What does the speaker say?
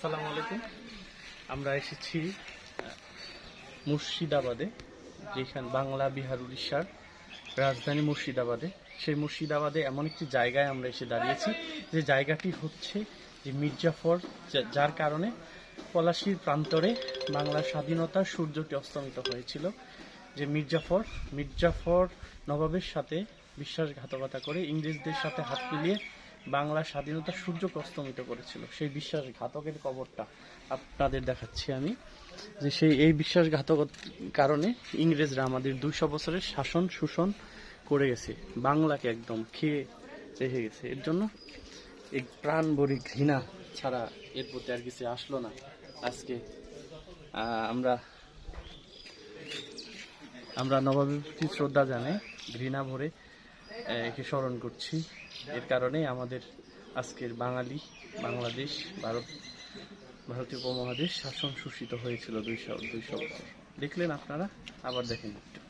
সালাম আলাইকুম। আমরা এসেছি মুর্শিদাবাদে, যেখানে বাংলা বিহার উড়িষ্যার রাজধানী মুর্শিদাবাদে। সেই মুর্শিদাবাদে এমন একটি জায়গায় আমরা এসে দাঁড়িয়েছি, যে জায়গাটি হচ্ছে যে মির্জাফর যার কারণে পলাশির প্রান্তরে বাংলার স্বাধীনতার সূর্যটি অস্তমিত হয়েছিল। যে মির্জাফর মির্জাফর নবাবের সাথে বিশ্বাসঘাতকতা করে ইংরেজদের সাথে হাত মিলিয়ে বাংলার স্বাধীনতা সূর্যকে অস্তমিত করেছিল। সেই বিশ্বাসঘাতকের কবরটা আপনাদের দেখাচ্ছি আমি। যে সেই, এই বিশ্বাসঘাতক কারণে ইংরেজরা আমাদের দুইশো বছরের শাসন শোষণ করে গেছে। বাংলাকে একদম খেয়ে রেখে গেছে। এর জন্য এই প্রাণ ভরি ঘৃণা ছাড়া এর প্রতি আর কিছু আসলো না। আজকে আমরা আমরা প্রতি শ্রদ্ধা জানাই ঘৃণা ভরে একে স্মরণ করছি। এর কারণে আমাদের আজকের বাঙালি বাংলাদেশ, ভারত, ভারতীয় উপমহাদেশ শাসন শোষিত হয়েছিল দুইশো দুইশো বছর দেখলেন আপনারা? আবার দেখেন একটু।